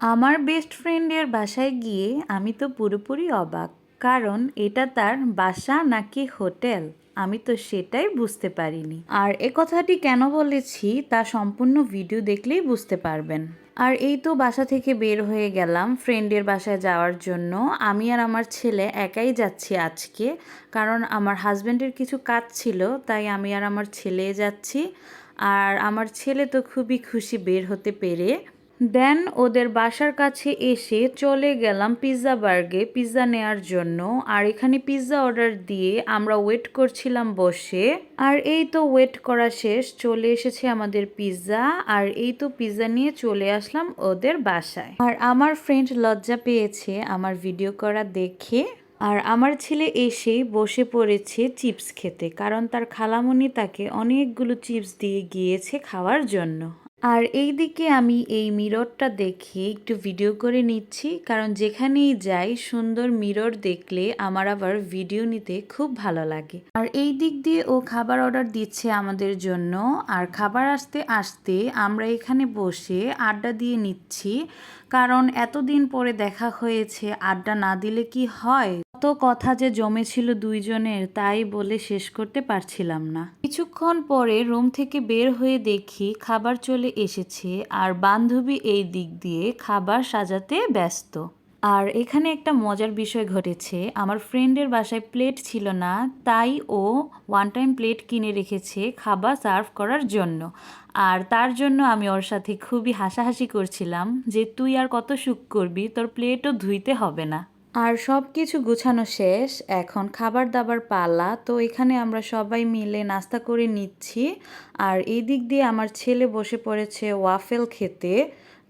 আমার বেস্ট ফ্রেন্ডের বাসায় গিয়ে আমি তো পুরোপুরি অবাক। কারণ এটা তার বাসা নাকি হোটেল? আমি তো সেটাই বুঝতে পারিনি। আর এ কথাটি কেন বলেছি তা সম্পূর্ণ ভিডিও দেখলেই বুঝতে পারবেন। আর এই তো বাসা থেকে বের হয়ে গেলাম ফ্রেন্ডের বাসায় যাওয়ার জন্য। আমি আর আমার ছেলে একাই যাচ্ছি আজকে। কারণ আমার হাজব্যান্ডের কিছু কাজ ছিল, তাই আমি আর আমার ছেলে যাচ্ছি। আর আমার ছেলে তো খুবই খুশি বের হতে পেরে। দেন ওদের বাসার কাছে এসে চলে গেলাম পিৎজা বার্গে, পিৎজা নেয়ার জন্য। আর এখানে পিৎজা অর্ডার দিয়ে আমরা ওয়েট করছিলাম বসে। আর এই তো ওয়েট করা শেষ, চলে এসেছে আমাদের পিৎজা। আর এই তো পিৎজা নিয়ে চলে আসলাম ওদের বাসায়। আর আমার ফ্রেন্ড লজ্জা পেয়েছে আমার ভিডিও করা দেখে। আর আমার ছেলে এসে বসে পড়েছে চিপস খেতে, কারণ তার খালামণি তাকে অনেকগুলো চিপস দিয়ে গিয়েছে খাওয়ার জন্য। আর এই দিকে আমি এই মিররটা দেখে একটু ভিডিও করে নিচ্ছি, কারণ যেখানেই যাই সুন্দর মিরর দেখলে আমার আবার ভিডিও নিতে খুব ভালো লাগে। আর এই দিক দিয়ে ও খাবার অর্ডার দিচ্ছে আমাদের জন্য, আর খাবার আসতে আসতে আমরা এখানে বসে আড্ডা দিয়ে নিচ্ছি, কারণ এতদিন পরে দেখা হয়েছে আড্ডা না দিলে কি হয়? কত কথা যে জমেছিল দুইজনের, তাই বলে শেষ করতে পারছিলাম না। কিছুক্ষণ পরে রুম থেকে বের হয়ে দেখি খাবার চলে এসেছে আর বান্ধবী এই দিক দিয়ে খাবার সাজাতে ব্যস্ত। আর এখানে একটা মজার বিষয় ঘটেছে। আমার ফ্রেন্ডের বাসায় প্লেট ছিল না, তাই ও ওয়ান টাইম প্লেট কিনে রেখেছে খাবার সার্ভ করার জন্য। আর তার জন্য আমি ওর সাথে খুবই হাসাহাসি করছিলাম যে, তুই আর কত সুখ করবি, তোর প্লেটও ধুইতে হবে না। আর সব কিছু গুছানো শেষ, এখন খাবার দাবার পালা, তো এখানে আমরা সবাই মিলে নাস্তা করে নিচ্ছি। আর এই দিক দিয়ে আমার ছেলে বসে পড়েছে ওয়াফেল খেতে,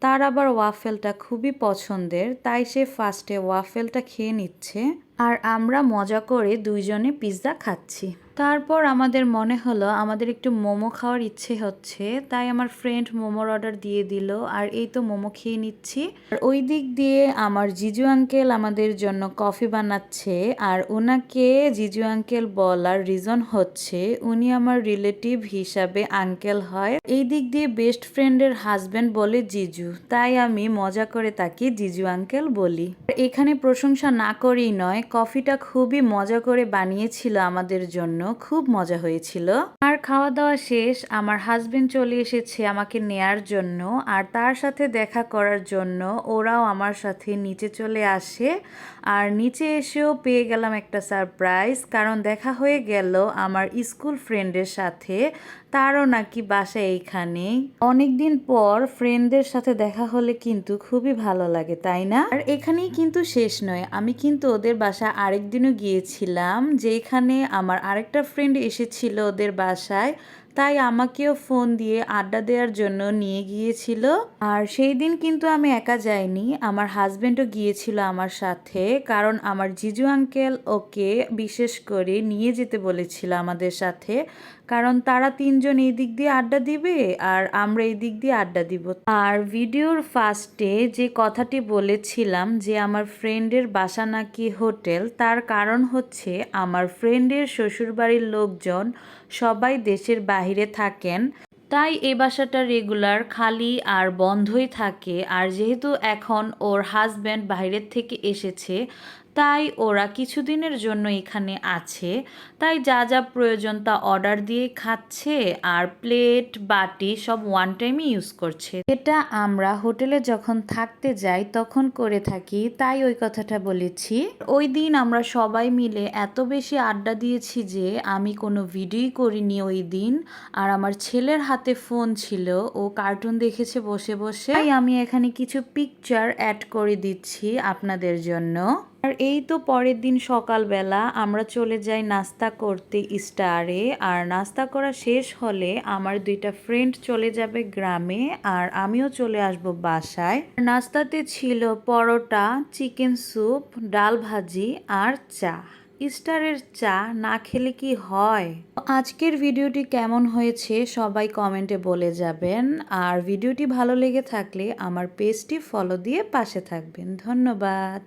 তার আবার ওয়াফেলটা খুবই পছন্দের, তাই সে ফার্স্টে ওয়াফেলটা খেয়ে নিচ্ছে। আর আমরা মজা করে দুইজনে পিৎজা খাচ্ছি। তারপর আমাদের মনে হলো, আমাদের একটু মোমো খাওয়ার ইচ্ছে হচ্ছে, তাই আমার ফ্রেন্ড মোমোর অর্ডার দিয়ে দিল, আর এই তো মোমো খেয়ে নিচ্ছি। আর ওই দিক দিয়ে আমার জিজু আঙ্কেল আমাদের জন্য কফি বানাচ্ছে, আর ওনাকে জিজু আঙ্কেল বলার রিজন হচ্ছে, উনি আমার রিলেটিভ হিসাবে আঙ্কেল হয়। এই দিক দিয়ে বেস্ট ফ্রেন্ডের হাজব্যান্ড বলে জিজু, তাই আমি মজা করে তাকে জিজু আঙ্কেল বলি। এখানে প্রশংসা না করেই নয় কফিটা খুবই মজা করে বানিয়েছিল আমাদের জন্য। খুব মজা হয়েছিল। আর খাওয়া দাওয়া শেষ, আমার হাজবেন্ড চলে এসেছে আমাকে নেয়ার জন্য। আর তার সাথে দেখা করার জন্য ওরাও আমার সাথে নিচে চলে আসে। আর নিচে এসেও পেয়ে গেলাম একটা সারপ্রাইজ কারণ দেখা হয়ে গেল আমার স্কুল ফ্রেন্ডের সাথে। তারও নাকি বাসা এইখানে অনেকদিন পর ফ্রেন্ডদের সাথে দেখা হলে কিন্তু খুবই ভালো লাগে, তাই না? আর এখানেই কিন্তু শেষ নয়। আমি কিন্তু ওদের বাসা আরেকদিনও গিয়েছিলাম যেখানে আমার আরেকটা ফ্রেন্ড এসেছিল ওদের বাসায়। তাই আমাকেও ফোন দিয়ে আড্ডা দেওয়ার জন্য নিয়ে গিয়েছিল। আর সেই দিন কিন্তু আমি একা যাইনি, আমার হাজব্যান্ডও গিয়েছিল আমার সাথে, কারণ আমার জিজু আঙ্কেল ওকে বিশেষ করে নিয়ে যেতে বলেছিল আমাদের সাথে, কারণ তারা তিনজন এই দিক দিয়ে আড্ডা দিবে আর আমরা এই দিক দিয়ে আড্ডা দিব। আর ভিডিওর ফার্স্টে যে কথাটি বলেছিলাম যে আমার ফ্রেন্ডের বাসা নাকি হোটেল, তার কারণ হচ্ছে আমার ফ্রেন্ডের শ্বশুরবাড়ির লোকজন সবাই দেশের বাহিরে থাকেন, তাই এই বাসাটা রেগুলার খালি আর বন্ধই থাকে। আর যেহেতু এখন ওর হাজব্যান্ড বাইরের থেকে এসেছে তাই ওরা কিছুদিনের জন্য এখানে আছে। তাই যা যা প্রয়োজন তা অর্ডার দিয়ে খাচ্ছে আর প্লেট, বাটি সব ওয়ান টাইমই ইউজ করছে। এটা আমরা হোটেলে যখন থাকতে যাই তখন করে থাকি, তাই ওই কথাটা বলেছি। ওই দিন আমরা সবাই মিলে এত বেশি আড্ডা দিয়েছি যে আমি কোনো ভিডিওই করিনি ওই দিন। আর আমার ছেলের হাতে ফোন ছিল, ও কার্টুন দেখেছে বসে বসে। তাই আমি এখানে কিছু পিকচার অ্যাড করে দিচ্ছি আপনাদের জন্য। আর এই তো পরের দিন সকালবেলা আমরা চলে যাই নাস্তা করতে স্টারে। আর নাস্তা করা শেষ হলে আমার দুইটা ফ্রেন্ড চলে যাবে গ্রামে আর আমিও চলে আসব বাসায়। নাস্তাতে ছিল পরোটা চিকেন স্যুপ ডাল ভাজি আর চা। স্টারের চা না খেলে কি হয়? আজকের ভিডিওটি কেমন হয়েছে সবাই কমেন্টে বলে যাবেন। আর ভিডিওটি ভালো লেগে থাকলে আমার পেজটি ফলো দিয়ে পাশে থাকবেন। ধন্যবাদ।